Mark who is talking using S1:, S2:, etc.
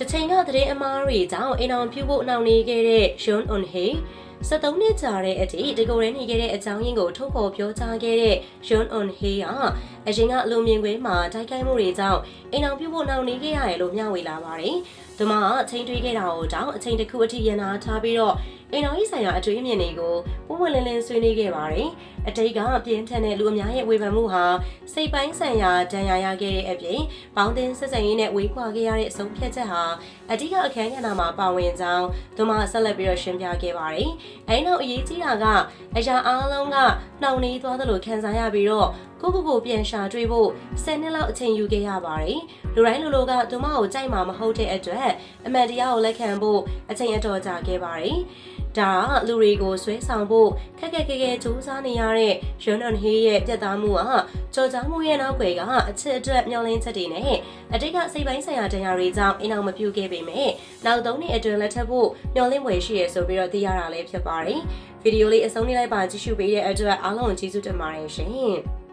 S1: တချိန်ကသတင်းအမားတွေကြောင့်အိမ်အောင်ပြုဖို့နှောင့်နှေးခဲ့တဲ့ John On Hay 73နှစ်ကြာတဲ့အထိတကိုယ်ရင်းနေခဲ့တဲ့အကြောင်းရင်းကိုထုတ်ဖော်ပြောကြားခဲ့တဲ့ John On Hay ကအရင်ကအလုံမြင်ကွင်းမှာတိုက်ခိုက်မှုတွေကြောင့်အိမ်အောင်ပြုဖို့နှောင့်နှေးခဲ့ရတယ်လို့မျှဝေလာပါတယ်။သူမကအချိန်တွေးခဲ့တာကိုတောင်အချိန်တစ်ခုအထိရန်နာထားပြီးတော့အိမ်တော်ရေးဆိုင်ရာအတွေ့အမြင်တွေကို ပုံမှန်လင်းလင်းဆွေးနွေးခဲ့ပါတယ်။အတိတ်ကပြင်းထန်တဲ့လူအများရဲ့ဝေဖန်မှုဟာစိတ်ပိုင်းဆိုင်ရာဒဏ်ရာရခဲ့တဲ့အပြင်ပေါင်းတင်ဆက်ဆံရေးနဲ့ဝေးခွာခဲ့ရတဲ့အဆုံးဖြတ်ချက်ဟာအဓိကအခန်းကဏ္ဍမှာပါဝင်ကြောင်းသူမဆက်လက်ပြီးတော့ရှင်းပြခဲ့ပါတယ်။အဲဒီနောက်အရေးကြီးတာကအရာအားလုံးကနှောင့်နှေးသွားသလိုခံစားရပြီးတော့ကိုကိုကိုပြန်ရှာတွေ့ဖို့10နှစ်လောက်အချိန်ယူခဲ့ရပါတယ်။လူတိုင်းလူလိုကသူမကိုကြိုက်မှာမဟုတ်တဲ့အတွက်အမှန်တရားကိုလက်ခံဖို့အချိန်အတော်ကြာခဲ့ပါတယ်။ဒါကလူတွေကိုဆွဲဆောင်ဖို့ခက်ခက်ခဲခဲစူးစမ်းနေရတဲ့ရွန်နွန်ဟေးရဲ့ပြတ်သားမှုကကြော်ကြားမှုရဲ့နောက်ွယ်ကအချစ်အတွက်မျောလင်းချက်တွေနဲ့အတိတ်ကစိတ်ပိုင်းဆိုင်ရာတရားတွေကြောင့်အိမ်အောင်မပြုတ်ခဲ့ပေမဲ့နောက်သုံးနှစ်အတွင်းလက်ထပ်ဖို့မျောလင်းွယ်ရှိရဆိုပြီးတော့သိရတာလည်းဖြစ်ပါတယ်။ဗီဒီယိုလေးအဆုံးလေးလိုက်ပါကြည့်ရှုပေးတဲ့အတွက်အားလုံးကိုကျေးဇူးတင်ပါတယ်ရှင်။